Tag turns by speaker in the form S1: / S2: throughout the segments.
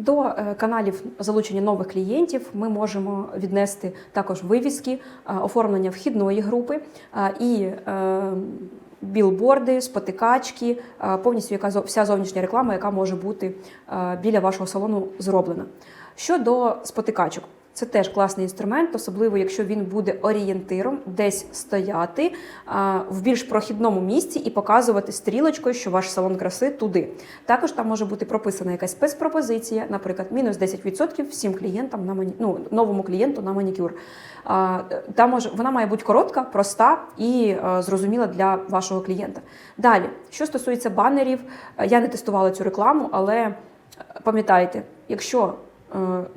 S1: До е, каналів залучення нових клієнтів ми можемо віднести також вивіски, е, оформлення вхідної групи е, і білборди, спотикачки, повністю яка вся зовнішня реклама, яка може бути біля вашого салону зроблена. Щодо спотикачок. Це теж класний інструмент, особливо якщо він буде орієнтиром десь стояти в більш прохідному місці і показувати стрілочкою, що ваш салон краси туди. Також там може бути прописана якась спецпропозиція, наприклад, мінус 10% всім клієнтам на мані... ну, новому клієнту на манікюр. Там може вона має бути коротка, проста і зрозуміла для вашого клієнта. Далі, що стосується банерів, я не тестувала цю рекламу, але пам'ятайте, якщо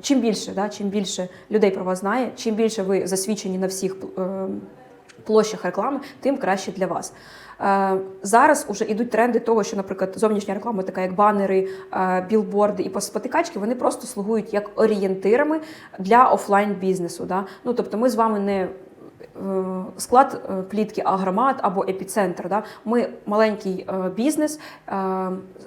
S1: Чим більше, да, чим більше людей про вас знає, чим більше ви засвідчені на всіх е, площах реклами, тим краще для вас. Е, Зараз уже йдуть тренди того, що, наприклад, зовнішня реклама, така як банери, е, білборди і спотикачки, вони просто слугують як орієнтирами для офлайн бізнесу. Да? Ну тобто, ми з вами не е, склад е, плітки Агромат або епіцентр. Да? Ми маленький е, бізнес, е,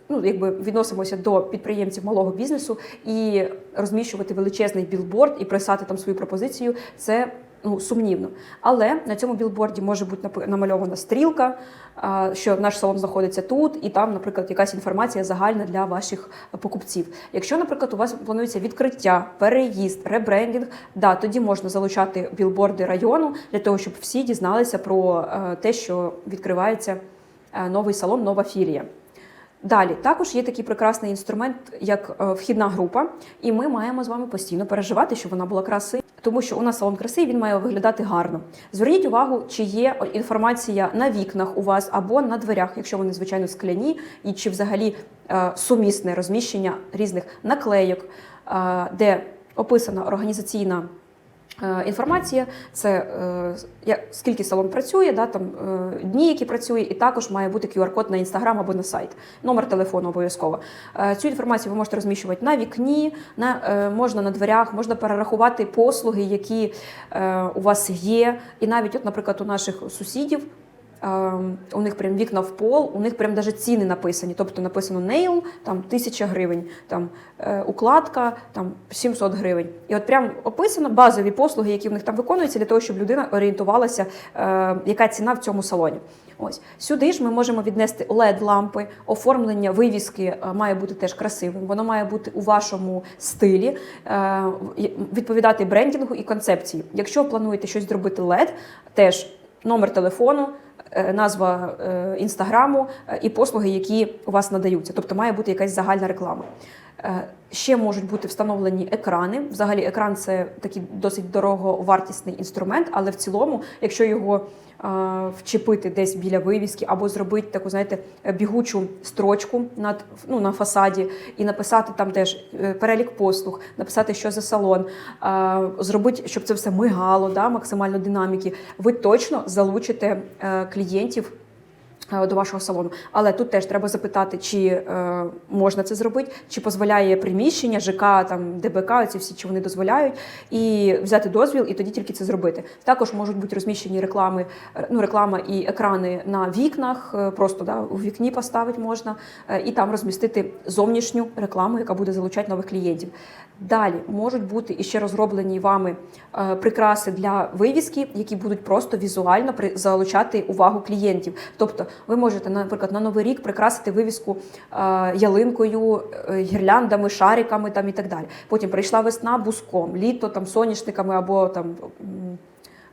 S1: ну, якби відносимося до підприємців малого бізнесу і розміщувати величезний білборд і писати там свою пропозицію це. Ну, сумнівно. Але на цьому білборді може бути намальована стрілка, що наш салон знаходиться тут, і там, наприклад, якась інформація загальна для ваших покупців. Якщо, наприклад, у вас планується відкриття, переїзд, ребрендінг, да, тоді можна залучати білборди району для того, щоб всі дізналися про е, те, що відкривається е, новий салон, нова філія. Далі також є такий прекрасний інструмент, як е, вхідна група, і ми маємо з вами постійно переживати, щоб вона була краси, тому що у нас салон краси він має виглядати гарно. Зверніть увагу, чи є інформація на вікнах у вас або на дверях, якщо вони звичайно скляні, і чи взагалі е, сумісне розміщення різних наклейок, е, де описана організаційна. Е, Інформація це е, скільки салон працює, да, там, е, дні, які працює, і також має бути QR-код на інстаграм або на сайт, номер телефону обов'язково. Цю інформацію ви можете розміщувати на вікні, на, можна на дверях, можна перерахувати послуги, які у вас є. І навіть, от, наприклад, у наших сусідів. Е, У них прям вікна в пол, у них прям даже ціни написані. Тобто написано нейл там тисяча гривень, там е, укладка там 700 гривень. І от прям описано базові послуги, які в них там виконуються, для того, щоб людина орієнтувалася, е, яка ціна в цьому салоні. Ось сюди ж ми можемо віднести led лампи оформлення вивіски е, має бути теж красивим. Воно має бути у вашому стилі, відповідати брендінгу і концепції. Якщо плануєте щось зробити LED, теж номер телефону. Е, Назва е, інстаграму е, і послуги, які у вас надаються, тобто має бути якась загальна реклама. Е, Ще можуть бути встановлені екрани. Взагалі, екран це такий досить дороговартісний інструмент, але в цілому, якщо його е, вчепити десь біля вивіски або зробити таку, знаєте, бігучу строчку над ну, на фасаді і написати там теж е, перелік послуг, написати, що за салон, зробити, щоб це все мигало, да, максимально динаміки, ви точно залучите клієнтів до вашого салону. Але тут теж треба запитати, чи е, можна це зробити, чи дозволяє приміщення, ЖК, там, ДБК, ці всі, чи вони дозволяють, і взяти дозвіл, і тоді тільки це зробити. Також можуть бути розміщені реклами, е, ну, реклама і екрани на вікнах, е, просто да, у вікні поставити можна, е, і там розмістити зовнішню рекламу, яка буде залучати нових клієнтів. Далі можуть бути іще розроблені вами е, прикраси для вивіски, які будуть просто візуально при- залучати увагу клієнтів. Тобто, ви можете, наприклад, на новий рік прикрасити вивіску е, ялинкою, е, гірляндами, шариками там і так далі. Потім прийшла весна буском, літо там соняшниками або там.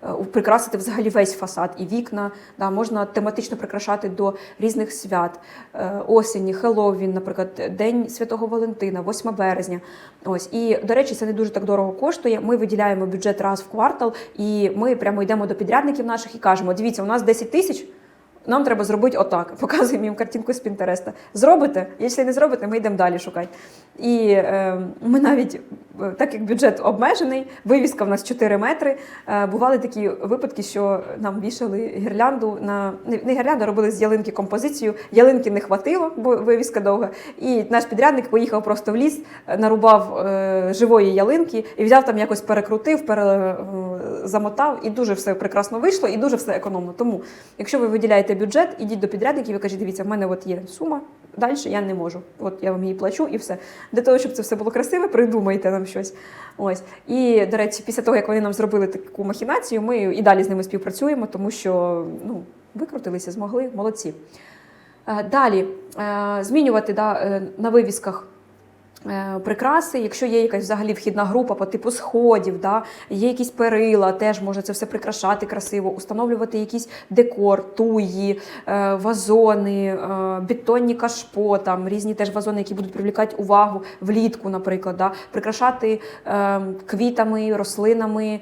S1: е, Прикрасити взагалі весь фасад і вікна, да, можна тематично прикрашати до різних свят, осені, Хеллоуін, наприклад, День Святого Валентина, 8 березня. Ось і до речі, це не дуже так дорого коштує. Ми виділяємо бюджет раз в квартал, і ми прямо йдемо до підрядників наших і кажемо: дивіться, у нас 10 тисяч. Нам треба зробити отак. Показуємо їм картинку з Пінтереста. Зробите? Якщо не зробите, ми йдемо далі шукати. І е, ми навіть, так як бюджет обмежений, вивіска в нас 4 метри. Е, бували такі випадки, що нам вішали гірлянду на не гірлянду, робили з ялинки композицію. Ялинки не хватило, бо вивіска довга. І наш підрядник поїхав просто в ліс, е, нарубав е, живої ялинки і взяв там якось перекрутив, пере, е, замотав, і дуже все прекрасно вийшло, і дуже все економно. Тому, якщо ви виділяєте бюджет, ідіть до підрядників і кажіть, дивіться, в мене от є сума, далі я не можу. От я вам її плачу і все. Для того, щоб це все було красиве, придумайте нам щось. Ось. І, до речі, після того, як вони нам зробили таку махінацію, ми і далі з ними співпрацюємо, тому що ну, викрутилися, змогли, молодці. Е, Далі е, змінювати да, е, на вивісках. Е, Прикраси, якщо є якась взагалі вхідна група по типу сходів, да, є якісь перила, теж можна це все прикрашати красиво, установлювати якийсь декор, туї, е, вазони, е, бетонні кашпо, там різні теж вазони, які будуть привлікати увагу влітку, наприклад, да, прикрашати квітами, рослинами.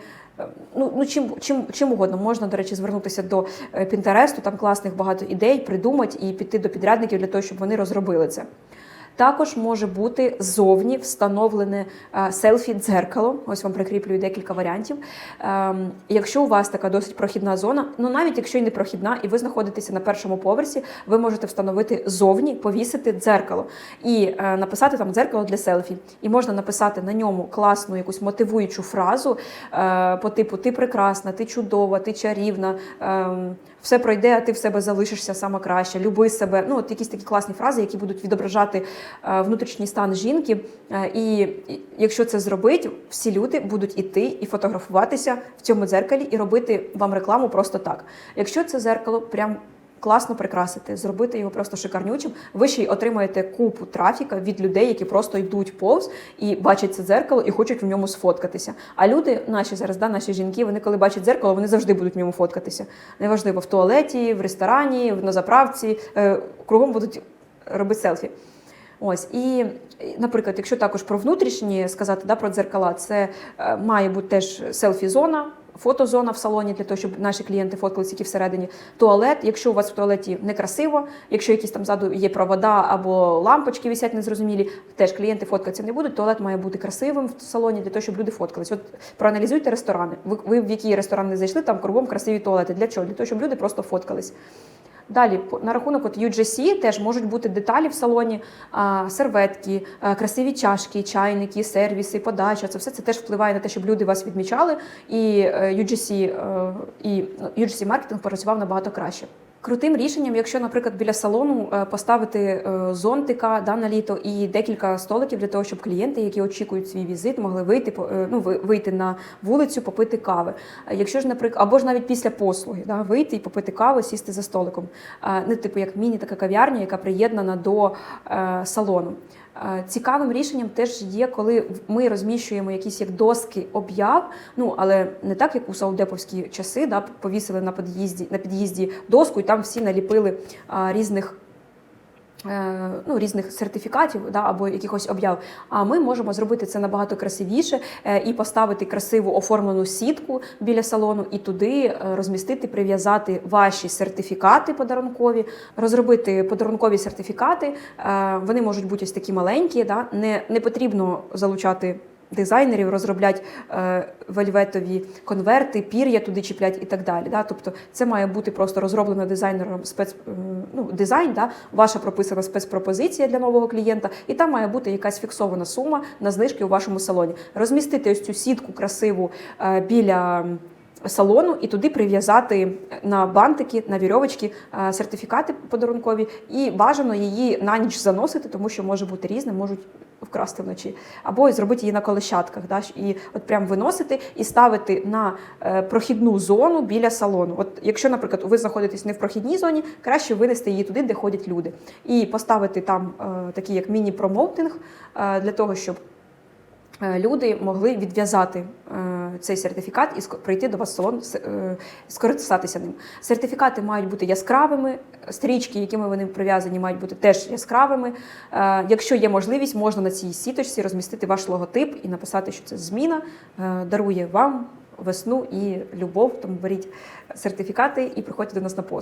S1: Ну, ну чим, чим, чим угодно можна, до речі, звернутися до Пінтересту, там класних багато ідей, придумати і піти до підрядників для того, щоб вони розробили це. Також може бути зовні встановлене е, селфі-дзеркало. Ось вам прикріплюю декілька варіантів. Ем, Якщо у вас така досить прохідна зона, ну навіть якщо і не прохідна, і ви знаходитеся на першому поверсі, ви можете встановити зовні, повісити дзеркало і е, написати там дзеркало для селфі. І можна написати на ньому класну якусь мотивуючу фразу е, по типу Ти прекрасна, ти чудова, ти чарівна. Все пройде, а ти в себе залишишся сама краще, люби себе. Ну, от якісь такі класні фрази, які будуть відображати е, внутрішній стан жінки. Е, і, якщо це зробить, всі люди будуть іти і фотографуватися в цьому дзеркалі і робити вам рекламу просто так. Якщо це зеркало прям класно прикрасити, зробити його просто шикарнючим, ви ще й отримаєте купу трафіка від людей, які просто йдуть повз і бачать це дзеркало і хочуть в ньому сфоткатися. А люди, наші зараз, да, наші жінки, вони коли бачать дзеркало, вони завжди будуть в ньому фоткатися. Неважливо в туалеті, в ресторані, на заправці, е, кругом будуть робити селфі. Ось і, наприклад, якщо також про внутрішні сказати да, про дзеркала, це е, має бути теж селфі-зона, фотозона в салоні для того, щоб наші клієнти фоткалися тільки всередині. Туалет, якщо у вас в туалеті некрасиво, якщо якісь там ззаду є провода або лампочки висять незрозумілі, теж клієнти фоткатися не будуть. Туалет має бути красивим в салоні для того, щоб люди фоткались. От проаналізуйте ресторани. Ви, ви в який ресторан не зайшли, там кругом красиві туалети. Для чого? Для того, щоб люди просто фоткались. Далі на рахунок от UGC теж можуть бути деталі в салоні, серветки, красиві чашки, чайники, сервіси, подача. Це все це теж впливає на те, щоб люди вас відмічали, і е, UGC, е, і ну, UGC маркетинг працював набагато краще. Крутим рішенням, якщо, наприклад, біля салону е, поставити е, зонтика да, на літо і декілька столиків для того, щоб клієнти, які очікують свій візит, могли вийти е, ну, вийти на вулицю, попити кави. Якщо ж, наприклад, або ж навіть після послуги, да, вийти і попити каву, сісти за столиком. Е, Ну, типу, як міні така кав'ярня, яка приєднана до салону. Е, Цікавим рішенням теж є, коли ми розміщуємо якісь як доски об'яв, ну але не так, як у саудеповські часи, да, повісили на під'їзді на під'їзді доску, і там всі наліпили а, різних. Е, Ну, різних сертифікатів да, або якихось об'яв. А ми можемо зробити це набагато красивіше е, і поставити красиву оформлену сітку біля салону, і туди е, розмістити, прив'язати ваші сертифікати подарункові, розробити подарункові сертифікати. Вони можуть бути ось такі маленькі. Да? Не, не потрібно залучати дизайнерів, розробляти е, вельветові конверти, пір'я туди чіплять і так далі. Да? Тобто це має бути просто розроблено дизайнером спец, е, ну, дизайн, да? ваша прописана спецпропозиція для нового клієнта, і там має бути якась фіксована сума на знижки у вашому салоні. Розмістити ось цю сітку красиву е, біля. Салону і туди прив'язати на бантики, на вірьовочки е, сертифікати подарункові, і бажано її на ніч заносити, тому що може бути різне, можуть вкрасти вночі, або зробити її на колещатках, да, і от прям виносити і ставити на е, прохідну зону біля салону. От якщо, наприклад, ви знаходитесь не в прохідній зоні, краще винести її туди, де ходять люди, і поставити там е, такий як міні-промоутинг для того, щоб люди могли відв'язати цей сертифікат і прийти до вас в салон, е, скористатися ним. Сертифікати мають бути яскравими, стрічки, якими вони прив'язані, мають бути теж яскравими. Е, Якщо є можливість, можна на цій сіточці розмістити ваш логотип і написати, що це зміна е, дарує вам весну і любов. Тому беріть сертифікати і приходьте до нас на пост.